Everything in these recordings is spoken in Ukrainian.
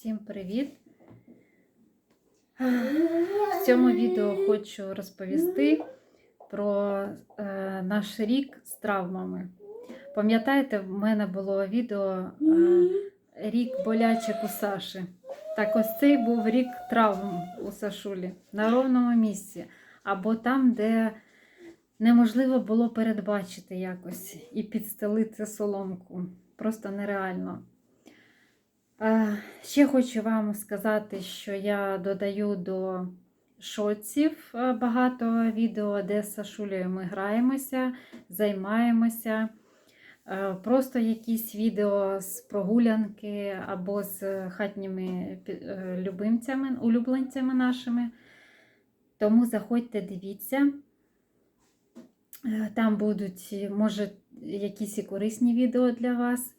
Всім привіт! В цьому відео хочу розповісти про е, наш рік з травмами. Пам'ятаєте, в мене було відео е, Рік болячок у Саші. Так ось цей був рік травм у Сашулі на ровному місці, або там, де неможливо було передбачити якось і підстелити соломку. Просто нереально. Ще хочу вам сказати, що я додаю до шоців е, багато відео, де з Сашулею ми граємося, займаємося. Е, Просто якісь відео з прогулянки або з хатніми е, любимцями, улюбленцями нашими. Тому заходьте, дивіться. Там будуть, може, якісь і корисні відео для вас.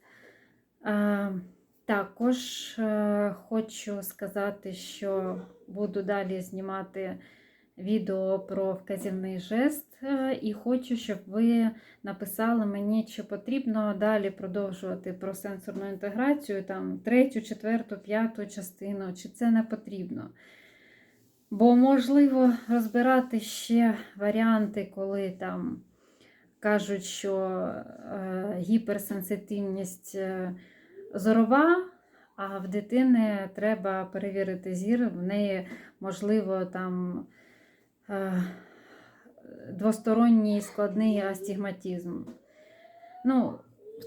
Також е, хочу сказати, що буду далі знімати відео про вказівний жест, е, і хочу, щоб ви написали мені, чи потрібно далі продовжувати про сенсорну інтеграцію, там третю, четверту, п'яту частину, чи це не потрібно. Бо можливо розбирати ще варіанти, коли там кажуть, що е, гіперсенситивність зорова, а в дитини треба перевірити зір, в неї можливо там е, двосторонній складний астигматизм. Ну,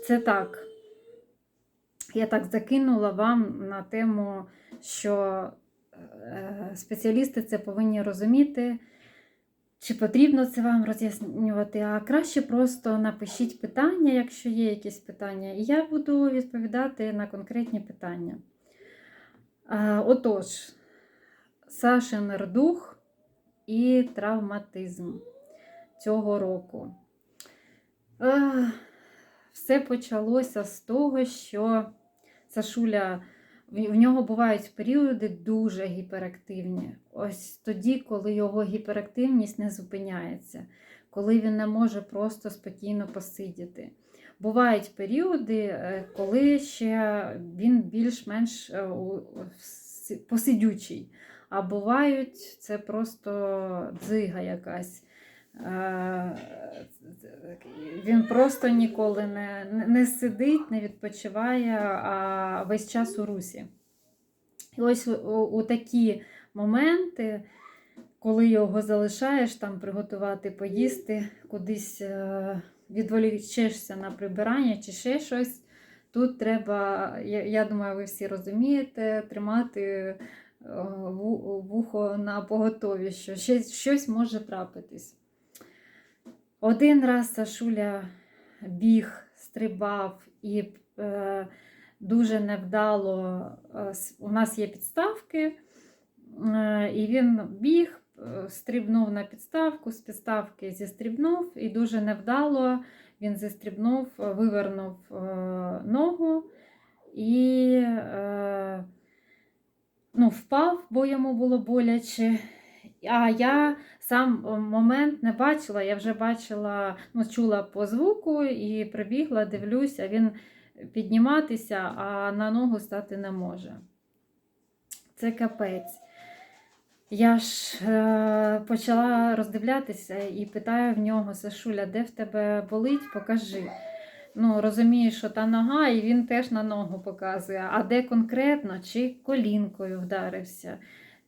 це так. Я так закинула вам на тему, що е, спеціалісти це повинні розуміти, чи потрібно це вам роз'яснювати, а краще просто напишіть питання, якщо є якісь питання, і я буду відповідати на конкретні питання. Отож, Сашин рдух і травматизм цього року. Все почалося з того, що Сашуля, в нього бувають періоди дуже гіперактивні. Ось тоді, коли його гіперактивність не зупиняється, коли він не може просто спокійно посидіти. Бувають періоди, е, коли ще він більш-менш е, посидючий. А бувають це просто дзига якась. Е, Він просто ніколи не, не- сидить, не відпочиває, а весь час у русі. І ось у, у такі моменти, коли його залишаєш там приготувати, поїсти, кудись е, відволічешся на прибирання чи ще щось. Тут треба, я, я думаю, ви всі розумієте, тримати е, вухо на поготові, що щось може трапитись. Один раз Сашуля біг, стрибав і е, дуже невдало. е, у нас є підставки, е, і він біг, е, стрибнув на підставку, з підставки зістрибнув, і дуже невдало він зістрибнув, е, вивернув е, ногу і е, ну, впав, бо йому було боляче. А я сам е, момент не бачила, я вже бачила, ну, чула по звуку і прибігла, дивлюся, він підніматися, а на ногу стати не може. Це капець. Я ж е, почала роздивлятися і питаю в нього, Сашуля, де в тебе болить, покажи. Ну, розумію, що та нога, і він теж на ногу показує. А де конкретно, чи колінкою вдарився,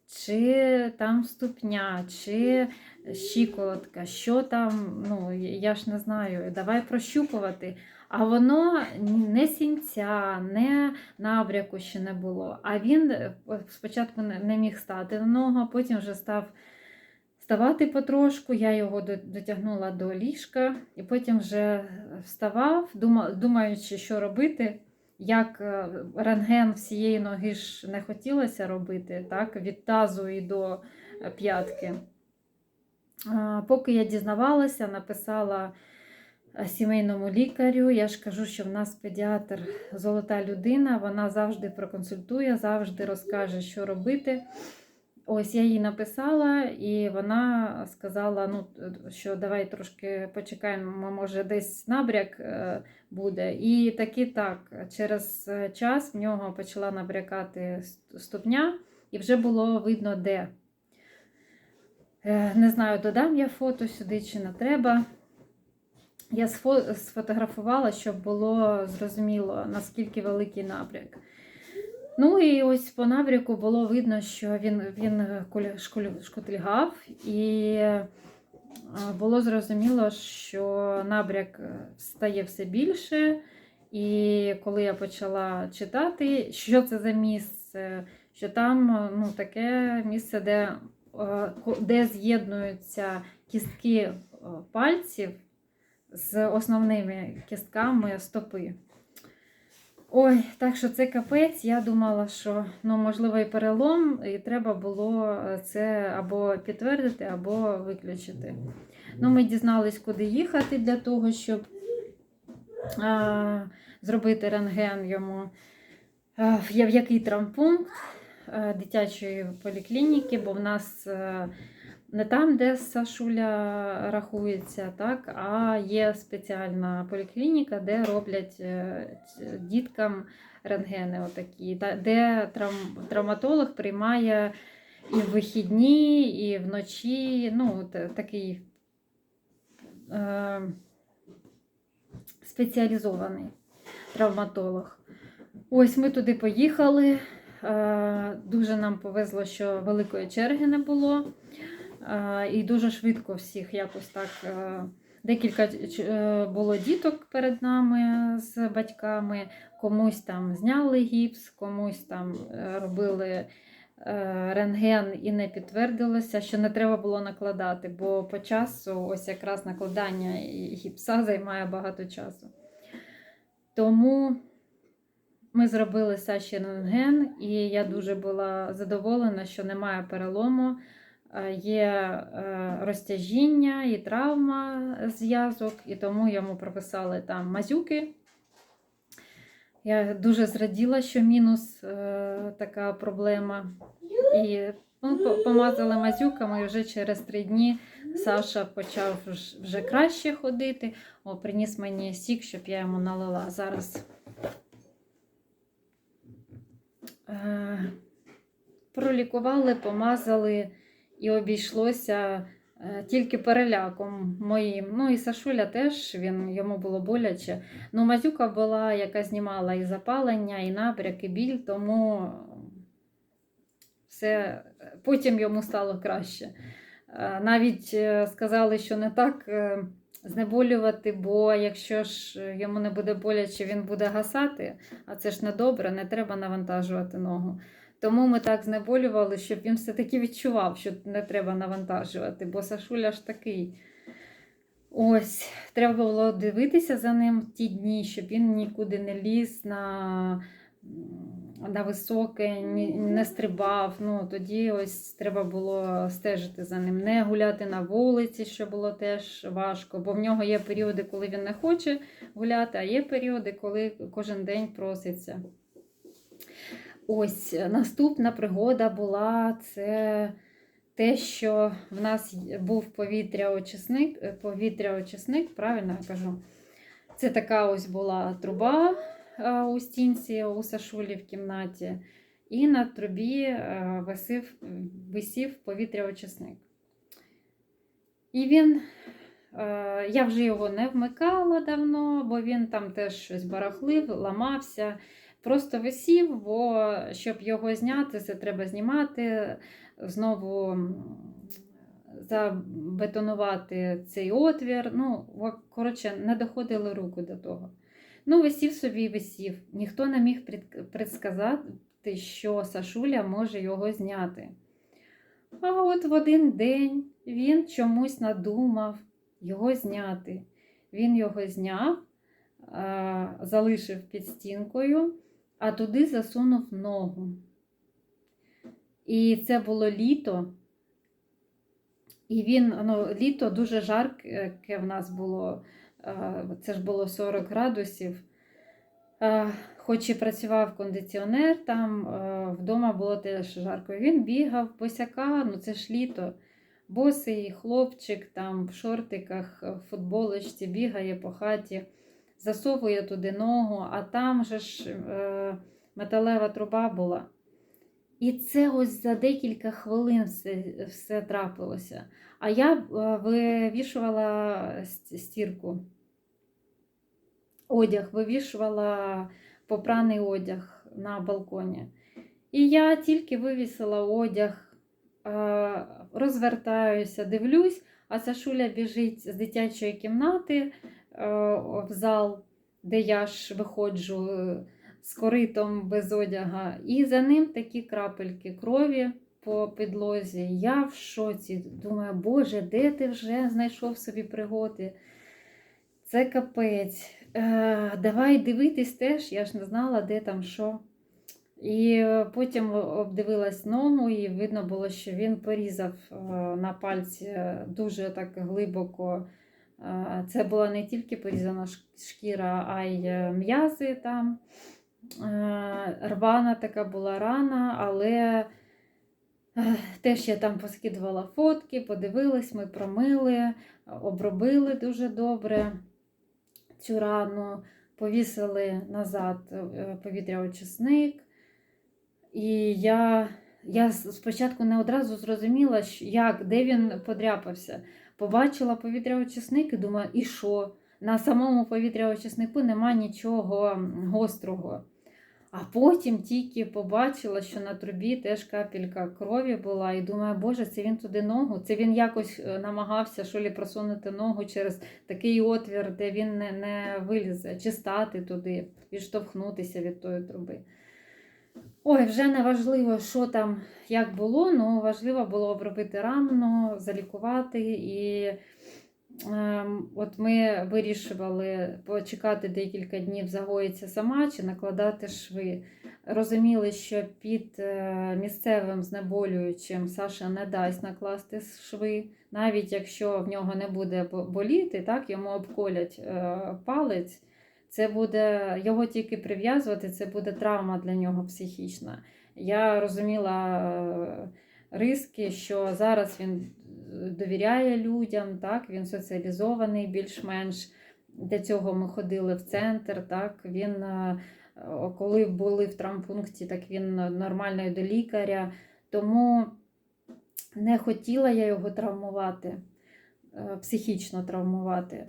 чи там ступня, чи щиколотка, що там, ну, я ж не знаю, давай прощупувати. А воно не сінця, не набряку ще не було. А він е, спочатку не міг стати на ногу, а потім вже став вставати потрошку. Я його дотягнула до ліжка і потім вже вставав, думаючи, що робити. Як е, рентген всієї ноги ж не хотілося робити, так, від тазу і до е, п'ятки. Поки я дізнавалася, написала е, сімейному лікарю. Я ж кажу, що в нас педіатр золота людина, вона завжди проконсультує, завжди розкаже, що робити. Ось я їй написала, і вона сказала, ну, що давай трошки почекаємо, може, десь набряк е, буде. І таки так, через час в нього почала набрякати ступня, і вже було видно, де. Е, Не знаю, додам я фото сюди чи не треба. Я сфотографувала, щоб було зрозуміло, наскільки великий набряк. Ну і ось по набряку було видно, що він, він куля- шкутильгав, і е, було зрозуміло, що набряк е, стає все більше. І коли я почала читати, що це за місце, що там е, ну, таке місце, де, е, де з'єднуються кістки е, пальців з основними кістками стопи. Ой, так що це капець. Я думала, що ну, можливо і перелом, і треба було е, це або підтвердити, або виключити. Ну, ми дізнались, куди їхати для того, щоб а, зробити рентген йому. А, в який травмпункт е, дитячої поліклініки, бо в нас е, не там, де Сашуля рахується, так, а є спеціальна поліклініка, де роблять е, діткам рентгени, отакі, де травм, травматолог приймає і в вихідні, і вночі. Ну, такий е, спеціалізований травматолог. Ось ми туди поїхали. Е, Дуже нам повезло, що великої черги не було. Е, І дуже швидко всіх якось так. е, Декілька е, було діток перед нами з батьками, комусь там зняли гіпс, комусь там робили рентген і не підтвердилося, що не треба було накладати, бо по часу ось якраз накладання гіпса займає багато часу. Тому ми зробили Саші рентген, і я дуже була задоволена, що немає перелому. Е, Є е, розтяжіння і травма зв'язок, і тому йому прописали там мазюки. Я дуже зраділа, що мінус е, така проблема. І ну, помазали мазюками, і вже через три дні Саша почав вже краще ходити. О, приніс мені сік, щоб я йому налила. Зараз пролікували, помазали і обійшлося е, тільки переляком моїм. Ну і Сашуля теж він, йому було боляче. Ну, мазюка була, яка знімала і запалення, і набряк, і біль, тому все потім йому стало краще. Е, Навіть е, сказали, що не так знеболювати, бо якщо ж йому не буде боляче, він буде гасати, а це ж не добре, не треба навантажувати ногу. Тому ми так знеболювали, щоб він все-таки відчував, що не треба навантажувати, бо Сашуля ж такий. Ось, треба було дивитися за ним в ті дні, щоб він нікуди не ліз на, на високе, не стрибав. Ну, тоді ось треба було стежити за ним, не гуляти на вулиці, що було теж важко, бо в нього є періоди, коли він не хоче гуляти, а є періоди, коли кожен день проситься. Ось наступна пригода була це те, що в нас був повітряочисник, е, повітряочисник, правильно я кажу. Це така ось була труба е, у стінці у Сашулі в кімнаті, і на трубі е, висів, висів повітряочисник. І він, е, я вже його не вмикала давно, бо він там теж щось барахлив, ламався. Просто висів, бо щоб його зняти, це треба знімати, знову забетонувати цей отвір. Ну, коротше, не доходили руки до того. Ну, висів собі і висів. Ніхто не міг предсказати, що Сашуля може його зняти. А от в один день він чомусь надумав його зняти. Він його зняв, залишив під стінкою, а туди засунув ногу. І це було літо. І він, ну, літо дуже жарке в нас було. Це ж було 40 градусів. Хоч і працював кондиціонер, там вдома було теж жарко. Він бігав босяка, ну це ж літо. Босий хлопчик там в шортиках, в футболочці бігає по хаті, засовує туди ногу, а там же ж е, металева труба була. І це ось за декілька хвилин все, все трапилося. А я е, вивішувала стірку. Одяг, вивішувала попраний одяг на балконі. І я тільки вивісила одяг, е, розвертаюся, дивлюсь, а Сашуля біжить з дитячої кімнати в зал, де я ж виходжу е, з коритом без одяга, і за ним такі крапельки крові по підлозі. Я в шоці. Думаю, Боже, де ти вже знайшов собі пригоди? Це капець. Е, давай дивитись теж, я ж не знала, де там що. І е, потім обдивилась ногу, і видно було, що він порізав е, на пальці дуже так глибоко. Е, Це була не тільки порізана шкіра, а й е, м'язи там. Е, Рвана така була рана, але теж я там поскидувала фотки, подивилась, ми промили, обробили дуже добре цю рану, повісили назад повітряочисник. І я, я спочатку не одразу зрозуміла, як, де він подряпався. Побачила повітряочисник і думаю, і що? На самому повітряочиснику нема нічого гострого. А потім тільки побачила, що на трубі теж капелька крові була, і думаю, боже, це він туди ногу. Це він якось е, намагався що лі просунути ногу через такий отвір, де він не, не вилізе, чи стати туди, відштовхнутися від тої труби. Ой, вже не важливо, що там, як було, але важливо було обробити рану, залікувати. І ем, от ми вирішували почекати декілька днів, загоїться сама чи накладати шви. Розуміли, що під е, місцевим знеболюючим Саша не дасть накласти шви, навіть якщо в нього не буде боліти, так, йому обколять е, палець. Це буде його тільки прив'язувати, це буде травма для нього психічна. Я розуміла е, риски, що зараз він е, довіряє людям, так, він соціалізований більш-менш. Для цього ми ходили в центр. Так, він, е, коли були в травмпункті, так він нормально до лікаря. Тому не хотіла я його травмувати, психічно травмувати.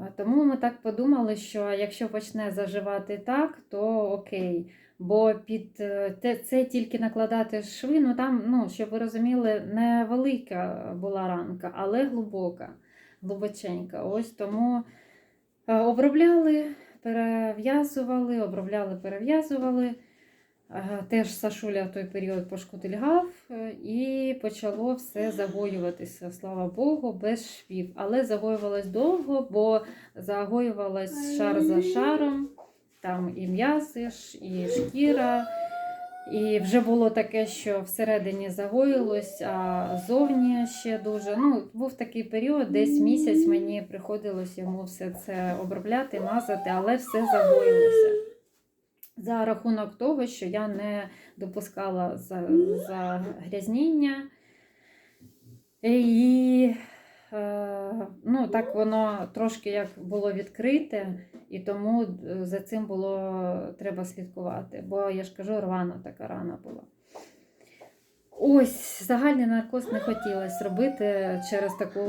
Е, Тому ми так подумали, що якщо почне заживати так, то окей. Бо під е, те- це тільки накладати шви, ну там, ну, щоб ви розуміли, невелика була ранка, але глибока, глибоченька. Ось тому е, обробляли, перев'язували, обробляли, перев'язували. Е, Теж Сашуля в той період пошкутильгав е, і почало все загоюватися, слава Богу, без швів. Але загоювалось довго, бо загоювалось шар за шаром, там і м'язи, і шкіра. І вже було таке, що всередині загоїлось, а зовні ще дуже. Ну, був такий період, десь місяць мені приходилось йому все це обробляти, мазати, але все загоїлося. За рахунок того, що я не допускала за- загрязніння. І е, ну, так воно трошки як було відкрите, і тому е, за цим було треба слідкувати. Бо я ж кажу, рвана така рана була. Ось загальний наркоз не хотілося робити через таку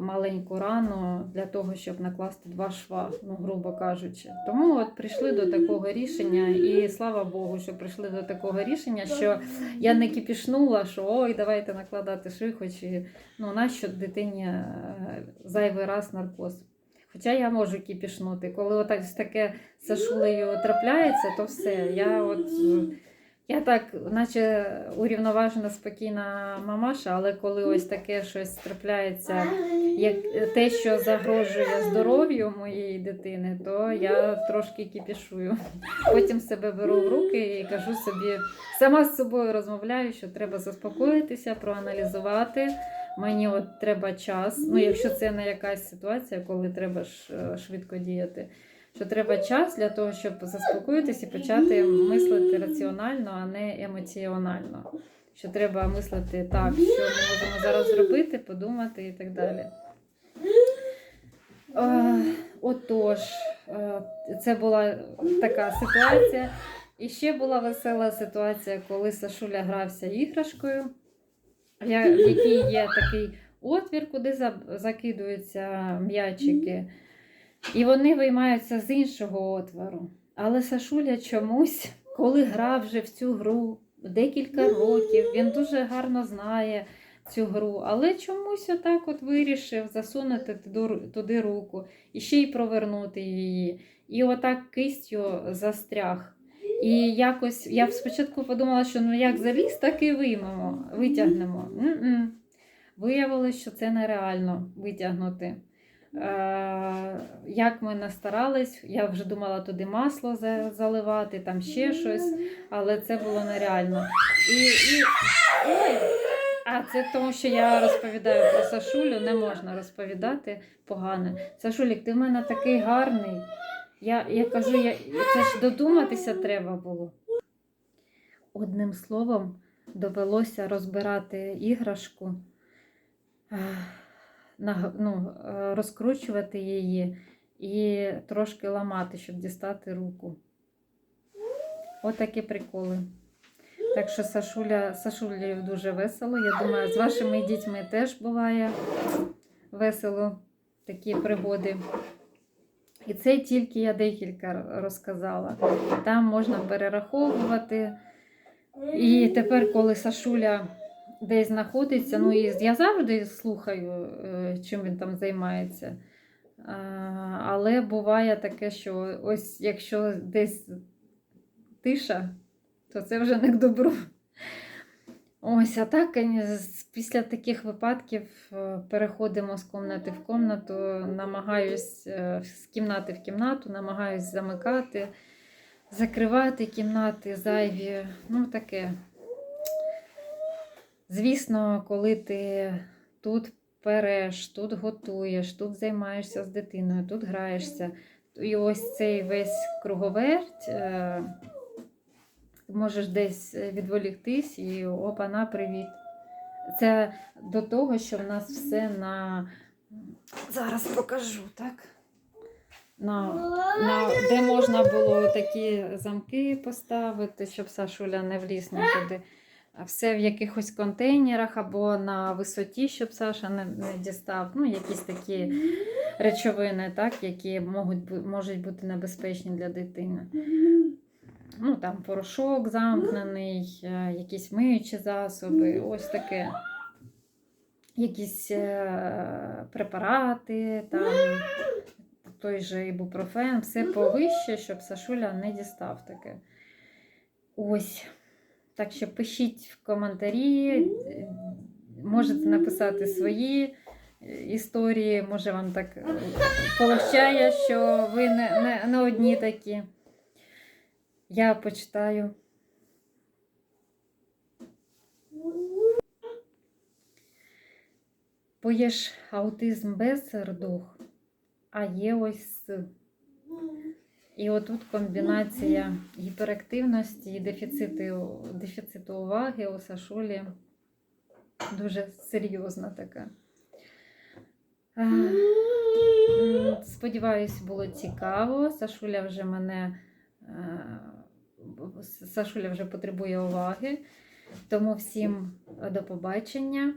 маленьку рану для того, щоб накласти два шва, ну грубо кажучи. Тому от прийшли до такого рішення, і слава Богу, що прийшли до такого рішення, що я не кипішнула, що ой, давайте накладати шви, хоч і ну нащо дитині е, зайвий раз наркоз. Хоча я можу кипішнути. Коли отак таке з Сашулею трапляється, то все. Я от е, я так, наче урівноважена, спокійна мамаша, але коли ось таке щось трапляється, як те, що загрожує здоров'ю моєї дитини, то я трошки кипішую. Потім себе беру в руки і кажу собі, сама з собою розмовляю, що треба заспокоїтися, проаналізувати. Мені от треба час. Ну, якщо це не якась ситуація, коли треба е, швидко діяти, що треба час для того, щоб заспокоїтись і почати мислити раціонально, а не емоціонально. Що треба мислити так, що ми можемо зараз зробити, подумати і так далі. Отож, це була така ситуація. І ще була весела ситуація, коли Сашуля грався іграшкою, в якій є такий отвір, куди закидуються м'ячики. І вони виймаються з іншого отвору. Але Сашуля чомусь, коли грав вже в цю гру декілька років, він дуже гарно знає цю гру, але чомусь отак от вирішив засунути туди- руку і ще й провернути її. І отак кистю застряг. І якось я спочатку подумала, що ну як заліз, так і виймемо, витягнемо. М-м. Виявилось, що це нереально витягнути. Е, як ми настарались, я вже думала туди масло заливати, там ще щось, але це було нереально. І, і... Ой! А це тому, що я розповідаю про Сашулю, не можна розповідати погане. Сашулік, ти в мене такий гарний. Я, я кажу, я, це ж додуматися треба було. Одним словом, довелося розбирати іграшку, ну, е, розкручувати її і трошки ламати, щоб дістати руку. Отакі приколи. Так що Сашуля, Сашулі дуже весело. Я думаю, з вашими дітьми теж буває весело такі пригоди. І це тільки я декілька розказала. Там можна перераховувати. І тепер, коли Сашуля десь знаходиться, ну і я завжди слухаю, е, чим він там займається. Але буває таке, що ось якщо десь тиша, то це вже не к добру. Ось, а так е, після таких випадків е, переходимо з кімнати в кімнату, намагаюсь з кімнати в кімнату, намагаюсь замикати, закривати кімнати зайві. Ну, таке. Звісно, коли ти тут переш, тут готуєш, тут займаєшся з дитиною, тут граєшся, і ось цей весь круговерть. е, можеш десь відволіктись і опа, на привіт. Це до того, що в нас все на. Зараз покажу, так? На, на, де можна було такі замки поставити, щоб Сашуля не вліз туди. Все в якихось контейнерах або на висоті, щоб Саша не, не дістав. Ну, якісь такі речовини, так, які можуть, можуть бути небезпечні для дитини ну там порошок замкнений, е, якісь миючі засоби, ось таке. Якісь е, препарати, там той же ібупрофен, все повище, щоб Сашуля не дістав таке. Ось. Так що пишіть в коментарі, можете написати свої е, історії, може вам так е, полегчає, що ви не, не, не одні такі. Я почитаю. Ж аутизм без сердух, а є ось. І отут комбінація гіперактивності і дефіциту, дефіциту уваги у Сашулі дуже серйозна така. Сподіваюсь, було цікаво. Сашуля вже мене Е, Сашуля вже потребує уваги. Тому всім до побачення.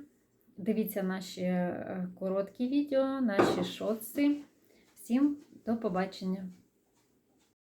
Дивіться наші е, короткі відео, наші шотси. Всім до побачення!